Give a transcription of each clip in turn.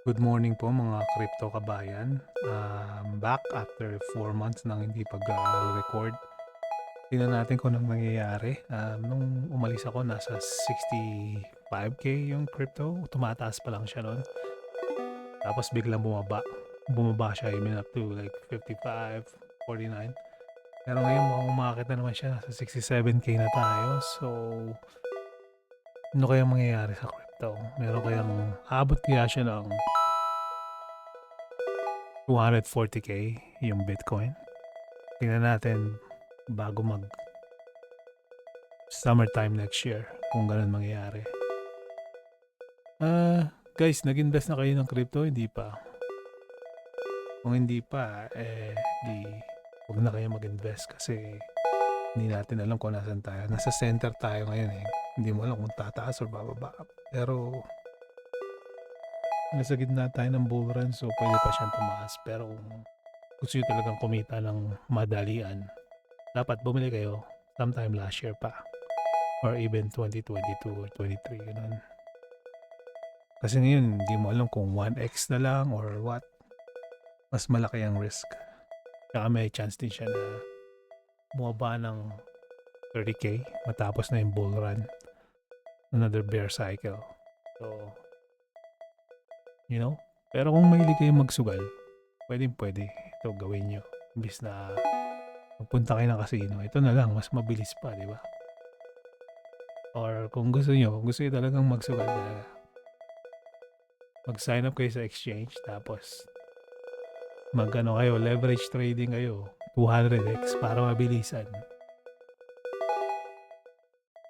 Good morning po mga crypto kabayan. Um, back after 4 months nang hindi pag-record. Tingnan natin kung anong nangyayari. Um, nung umalis ako, nasa 65k yung crypto. Tumataas pa lang siya noon. Tapos biglang bumaba. Bumaba siya even up to like 55, 49. Pero ngayon mukhang umakit na naman siya. Nasa 67k na tayo. So, ano kaya mangyayari sa crypto? Meron kayang abot kaya siya ng 240k yung Bitcoin. Tingnan natin bago mag summertime next year kung ganun mangyayari. Ah, guys, nag-invest na kayo ng crypto? Hindi pa. Kung hindi pa, eh, di huwag na kayo mag-invest kasi hindi natin alam kung nasan tayo. Nasa center tayo ngayon eh. Hindi mo alam kung tataas or bababa. Pero nasa gitna tayo ng bull run so pwede pa siyang tumaas. Pero kung gusto nyo talagang kumita ng madalian, dapat bumili kayo sometime last year pa. Or even 2022 or 23, ganun. Kasi ngayon, hindi mo alam kung 1x na lang or what. Mas malaki ang risk. Kaya may chance din siya na bumaba ng 30k matapos na yung bull run. Another bear cycle. So, you know? Pero kung mahilig kayo magsugal, pwedeng pwede. Ito gawin nyo. Imbis na magpunta kayo ng casino. Ito na lang, mas mabilis pa, di ba? Or kung gusto nyo, kung gusto nyo talagang magsugal talaga, mag-sign up kayo sa exchange, tapos mag ano kayo, leverage trading kayo, 200x para mabilisan.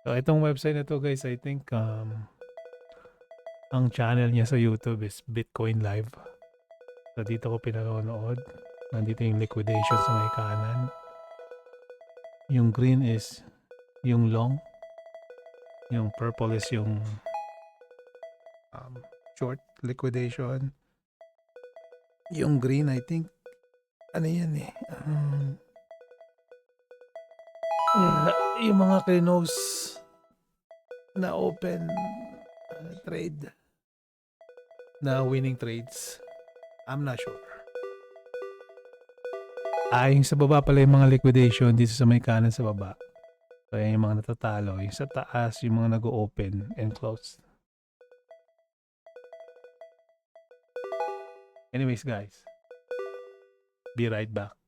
So, itong website na to guys, I think um, ang channel niya sa YouTube is Bitcoin Live. So, dito ko pinanonood. Nandito yung liquidation sa may kanan. Yung green is yung long. Yung purple is yung um, short liquidation. Yung green, I think, ano yan eh. Um, yung mga close na open uh, trade na winning trades. I'm not sure. Ah, sa baba pala yung mga liquidation dito sa may kanan sa baba. So, yung mga natatalo. Yung sa taas, yung mga nag-open and close. Anyways, guys. Be right back.